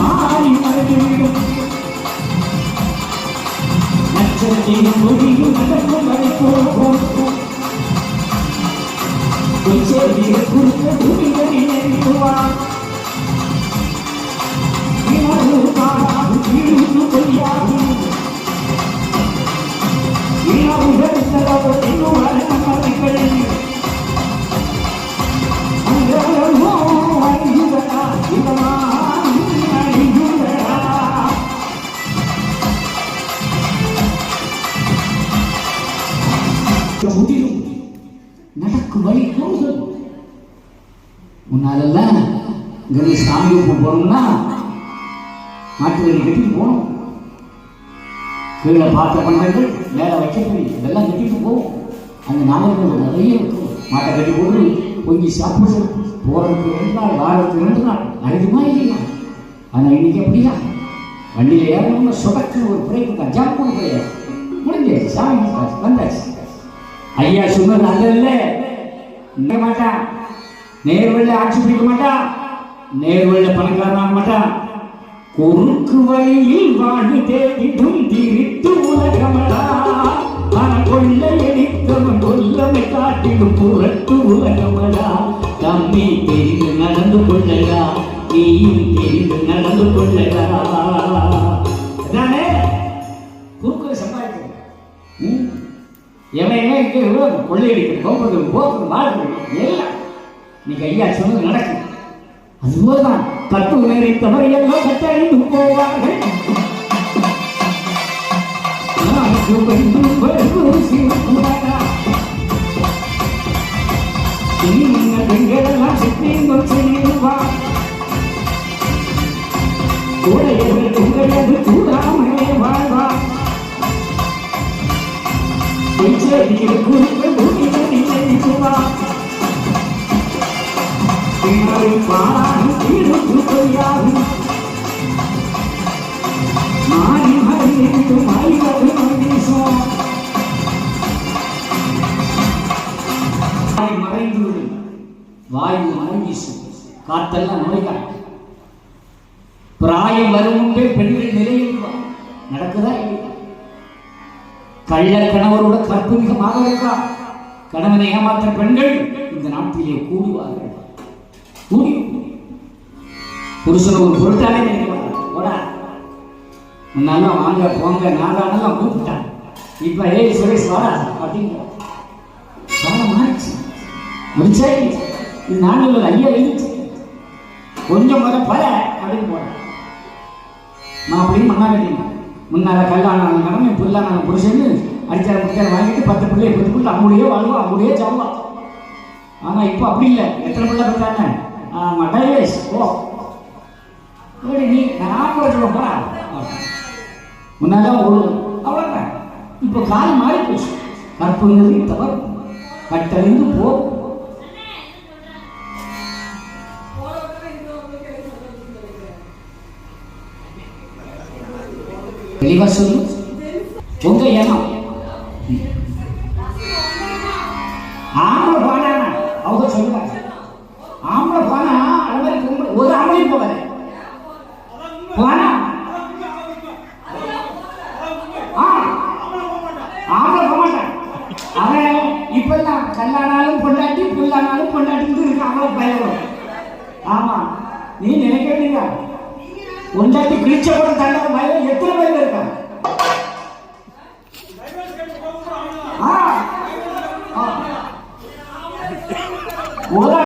மாறி மறைந்துவிடும் நட்சத்திரம் முடியும் நடக்கும் வரை போகும் குறித்த நடக்கும் வழி கூறுதல் உன்னாலெல்லாம் இங்கே சாமி போகணும்னா மாட்டு வழி கட்டிட்டு போகணும். கீழே பார்த்த பண்டங்கள் மேலே வைக்கிறது இதெல்லாம் கட்டிட்டு போகும் அந்த நாகர்கள் நிறைய இருக்கும். மாட்டை கட்டி போட்டு பொங்கி சாப்பிடு போகிறதுக்கு ரெண்டு நாள் வாரத்துக்கு ரெண்டு நாள் அழுதுமா இல்லையா? ஆனால் இன்னைக்கு அப்படியா வண்டியில் ஏறணும்னு சொடக்கு ஒரு பிரேக் தான் ஜம்ப் பிரேக் முடிஞ்சாச்சு. சாமி வந்தாச்சு, ஐயா சொன்னது அல்ல நிற்க மாட்டான் நேர்வழியில் ஆட்சி பிடிக்க மாட்டான் நேர்வழியில் பணக்காரனாக மாட்டான் குறுக்கு வழியில் வாழ்வு தேடிடும் திரித்து உலகமடா. மன கொள்ள கொல்லமை காட்டிடும் புரட்டு உலகமடா. தம்பி தெரிந்து நடந்து கொள்ளடா. நீயும் தெரிந்து நடந்து கொள்ளடா. அதானே? குறுக்கு சம்பாதிக்கணும் எவன் இங்கே கொள்ளையடிக்கிறது போகுது போகுது வாழ்றது எல்லாம். நீங்க ஐயா சொன்னது நடக்கும். அதுபோல்தான். கட்டு நிறைத்தவர் எல்லாம் கட்டறிந்து போவார்கள். நான்கு வந்து வருவது பெண்களெல்லாம் சித்திரங்கள் செய்வார் உடையவர் உங்களது கூடாமலே வாய் மறைந்து வாயு காத்தெல்லாம் நோய்கள் பிராயம் வரும் பெண்கள் நிலையில் கள்ள கணவரோட கற்புமிகமாக இருக்கலாம் கணவனை ஏமாற்ற பெண்கள் இந்த நாட்டிலே கூடுவார்கள். கூடி. புருஷனை ஒரு பொருட்டாலே நினைக்கிறாங்க முன்னாலும் வாங்க போங்க நாகானெல்லாம் கூப்பிட்டான். இப்ப ஏய் சுரேஷ் வாடா அப்படிங்கிற. மாறிச்சு. முடிச்சா இது நாங்கள் ஐயா இருந்துச்சு கொஞ்சம் முறை பல அப்படின்னு போறேன் மாப்பிள்ளையும் மண்ணா கட்டிங்க முன்னால் கல்யாணம் கடமை புல்லான புருஷன் அடிச்சார முட்டார வாங்கிட்டு பத்து பிள்ளைய பத்து பிள்ளை அவங்களுடைய வாழ்வா அவங்களுடைய சாவா ஆனால் இப்போ அப்படி இல்லை. எத்தனை பிள்ளை பார்த்தாங்க ஆமா டைவேஸ் ஓ. இப்படி நீ நான் போறா முன்னால ஒரு அவ்வளோதான் இப்போ கால் மாறி போச்சு கற்புங்கிறது தவறு. கட்டறிந்து போ. தெளிவா சொல்லு. உங்க எண்ணம் ஆம்பளை போனா அவங்க சொல்லுவாங்க. ஆம்பளை போனா அது மாதிரி ஒரு ஆம்பளையும் போவாரு போனா ஆம்பளை போக மாட்டான் அவன் இப்பெல்லாம் கல்லானாலும் பொண்டாட்டி புல்லானாலும் பொண்டாட்டி கிழிச்ச கூட தண்டனை எத்தனை பேர் இருக்காங்க?